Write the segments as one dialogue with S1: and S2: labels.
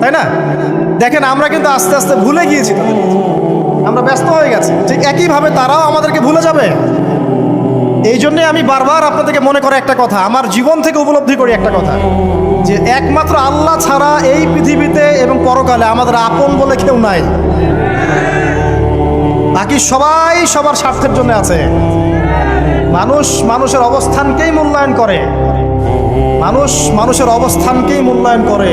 S1: তাই না? দেখেন, আমরা কিন্তু আস্তে আস্তে ভুলে গিয়েছি। আমরা ব্যস্ত হয়ে গেছি। ঠিক একইভাবে তারাও আমাদেরকে ভুলে যাবে। এই জন্যে আমি বারবার আপনাদেরকে মনে করে একটা কথা, আমার জীবন থেকে উপলব্ধি করি একটা কথা, যে একমাত্র আল্লাহ ছাড়া এই পৃথিবীতে এবং পরকালে আমাদের আপন বলে কেউ নাই। বাকি সবাই সবার স্বার্থের জন্য আছে। মানুষ মানুষের অবস্থানকেই মূল্যায়ন করে। মানুষ মানুষের অবস্থানকেই মূল্যায়ন করে।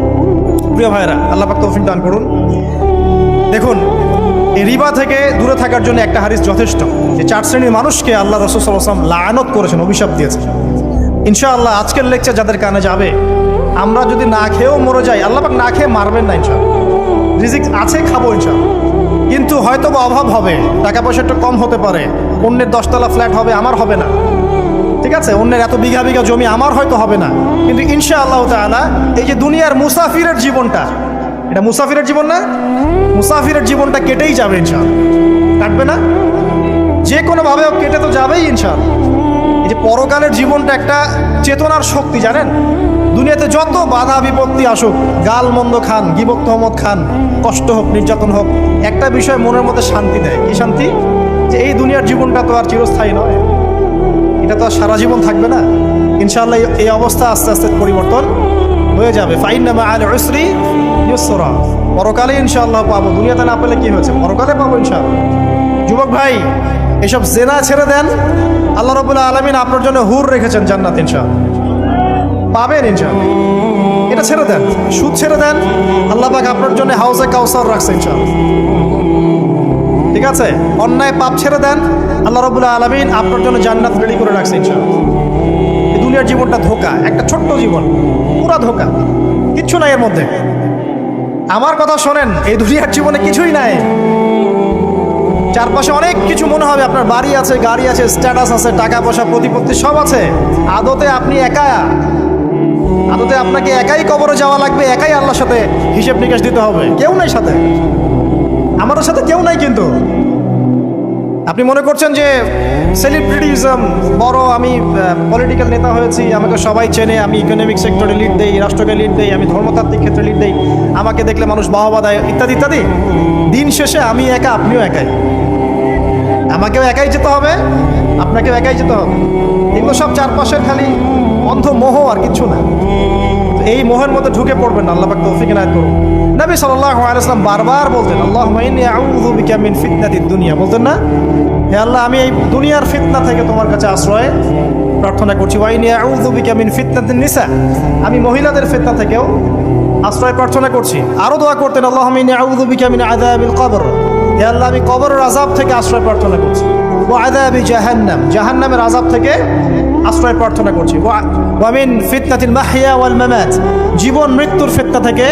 S1: প্রিয় ভাইরা আল্লাহ পাক তৌফিক দান করুন। দেখুন, এই রিবা থেকে দূরে থাকার জন্য একটা হারিস যথেষ্ট। যে চার শ্রেণির মানুষকে আল্লাহ রসুল সাল্লাম লায়নত করেছেন, অভিশাপ দিয়েছেন। ইনশাআল্লাহ, আজকের লেকচার যাদের কানে যাবে, আমরা যদি না খেয়েও মরে যাই, আল্লাহ পাক না খেয়ে মারবেন না ইনশাআল্লাহ। রিজিক আছে, খাব ইনশাআল্লাহ। কিন্তু হয়তো অভাব হবে, টাকা পয়সা একটু কম হতে পারে, অন্যের দশতলা ফ্ল্যাট হবে, আমার হবে না। ঠিক আছে? অন্যের এত বিঘা বিঘা জমি আমার হয়তো হবে না। কিন্তু ইনশা আল্লাহ তাআলা এই যে দুনিয়ার মুসাফিরের জীবনটা, এটা মুসাফিরের জীবন না? মুসাফিরের জীবনটা কেটেই যাবে ইনশাআল্লাহ। কাটবে না? যে কোনোভাবে কেটে তো যাবেই ইনশাআল্লাহ। এই যে পরকালের জীবনটা একটা চেতনার শক্তি, জানেন? দুনিয়াতে যত বাধা বিপত্তি আসুক, গাল মন্দ খান গিবক্ত হমদ খান, কষ্ট হোক, নির্যাতন হোক, একটা বিষয় মনের মধ্যে শান্তি দেয়। কি শান্তি? যে এই দুনিয়ার জীবনটা তো আর চিরস্থায়ী নয়। এটা তো সারা জীবন থাকবে না। ইনশাআল্লাহ এই- অবস্থা আস্তে আস্তে পরিবর্তন হয়ে যাবে। ফাইনামা আল উসরি ইউসরা। পরকালে ইনশাআল্লাহ পাবো। দুনিয়াতে না পেলে কি হয়েছে? পরকালে পাবো ইনশাআল্লাহ। যুবক ভাই, এসব জেনা ছেড়ে দেন। আল্লাহ রবুল্লাহ আলমিন আপনার জন্য হুর রেখেছেন জান্নাত ইনশাআল্লাহ। পাবেন ইনশাআল্লাহ। এটা ছেড়ে দেন। সুদ ছেড়ে দেন। আল্লাহ পাক আপনার জন্য হাউসে কাউসার রাখছে ইনশাআল্লাহ। ঠিক আছে? অন্যায় পাপ ছেড়ে দেন। আল্লাহ রবুল্লাহ আলমিন আপনার জন্য জান্নাত রেডি করে রাখছে এই দুনিয়ার জীবনটা ধোকা, একটা ছোট্ট জীবন, পুরা ধোকা। কিচ্ছু নাই এর মধ্যে। আমার কথা শোনেন, এই দুনিয়ার জীবনে কিছুই নাই। চারপাশে অনেক কিছু মনে হবে, আপনার বাড়ি আছে, গাড়ি আছে স্ট্যাটাস আছে, টাকা পয়সা, প্রতিপত্তি সব আছে। আদতে আপনি একা। আদতে আপনাকে একাই কবরে যাওয়া লাগবে, একাই আল্লাহর সাথে হিসেব নিকাশ দিতে হবে। কেউ নাই সাথে। আমাদের সাথে কেউ নাই কিন্তু। আপনি মনে করছেন যে সেলিব্রিটিজম বড় আমি পলিটিক্যাল নেতা হয়েছি, আমাকে সবাই চেনে, আমি ইকোনমিক সেক্টরে লিড দেই, রাষ্ট্রকে লিড দেই, আমি ধর্মতাত্ত্বিক ক্ষেত্রে লিড দেই, আমাকে দেখলে মানুষ বাহবা দেয়, ইত্যাদি ইত্যাদি। দিন শেষে আমি একা, আপনিও একাই। আমাকেও একাই যেতে হবে, আপনাকেও একাই যেতে হবে। এগুলো সব চারপাশের খালি অন্ধ মোহ আর কিছু না। এই মোহের মধ্যে ঢুকে পড়বেন আল্লাহ পাক তৌফিক এনায়েত করুন। নবী ওয়াসাল্লাম বারবার বলতেন বিকা মিন ফিতনাতিদ দুনিয়া। বলতেন না, হে আল্লাহ, আমি এই দুনিয়ার ফিতনা থেকে তোমার কাছে আশ্রয় প্রার্থনা করছি। ওয়া ইন্নী আউযু বিকা মিন ফিতনাতিন নিসা। আমি মহিলাদের ফিতনা থেকেও আশ্রয় প্রার্থনা করছি। আরও দোয়া করতেন বিকা মিন আযাবিল কবর। হে আল্লাহ, আমি কবরের আযাব থেকে আশ্রয় প্রার্থনা করছি। ও আযাবি জাহান্নাম। জাহান্নামের আযাব থেকে আশ্রয় প্রার্থনা করছি। ওয়া- ওয়ামিন ফিতনাতিল মাহিয়া ওয়াল মামাত। জীবন, মৃত্যুর ফিতনা থেকে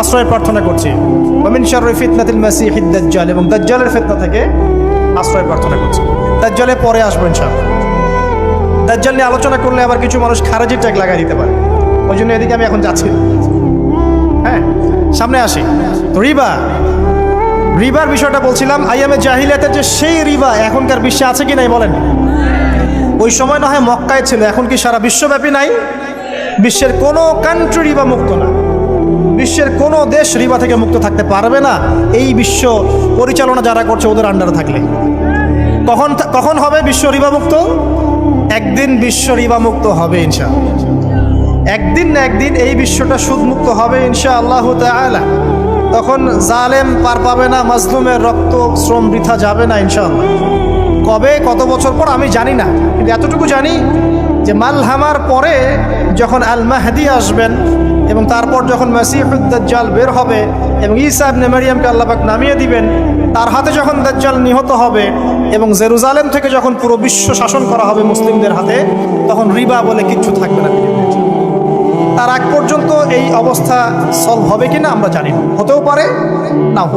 S1: আশ্রয় প্রার্থনা করছি। ওয়ামিন শাররি ফিতনাতিল মাসিহিদ দাজ্জাল এবং দাজ্জালের ফিতনা থেকে আশ্রয় প্রার্থনা করছি। দাজ্জালে পরে আসব ইনশাআল্লাহ। দাজ্জাল নিয়ে আলোচনা করলে আবার কিছু মানুষ খারাজির ট্যাগ লাগাই দিতে পারে। ওই জন্য এদিকে আমি এখন যাচ্ছি হ্যাঁ সামনে আসি। রিবা। রিবার বিষয়টা বলছিলাম আইয়ামে জাহিলিয়াতের যে সেই রিবা এখনকার বিশ্বে আছে কি নাই বলেন? ওই সময় না হয় মক্কায় ছিল, এখন কি সারা বিশ্বব্যাপী নাই? বিশ্বের কোনো কান্ট্রি রিবা মুক্ত না। বিশ্বের কোনো দেশ রিবা থেকে মুক্ত থাকতে পারবে না। এই বিশ্ব পরিচালনা যারা করছে ওদের আন্ডারে থাকলে। কখন কখন হবে বিশ্ব রিবা মুক্ত? একদিন বিশ্ব রিবা মুক্ত হবে ইনশা একদিন না একদিন এই বিশ্বটা সুদমুক্ত হবে ইনশা আল্লাহ তাআলা। তখন জালেম পার পাবে না, মাজলুমের রক্ত, শ্রম বৃথা যাবে না ইনশাআল্লাহ। কবে, কত বছর পর আমি জানি না। কিন্তু এতটুকু জানি যে মালহামার পরে যখন আল মাহদি আসবেন এবং তারপর যখন মাসিহুদ্দাজ্জাল বের হবে এবং ঈসা ইবনে মারিয়ামকে আল্লাপাক নামিয়ে দিবেন, তার হাতে যখন দাজ্জাল নিহত হবে এবং জেরুজালেম থেকে যখন পুরো বিশ্ব শাসন করা হবে মুসলিমদের হাতে, তখন রিবা বলে কিচ্ছু থাকবে না। তার আগ পর্যন্ত এই অবস্থা সলভ হবে কিনা আমরা জানি না। হতেও পারে, নাও।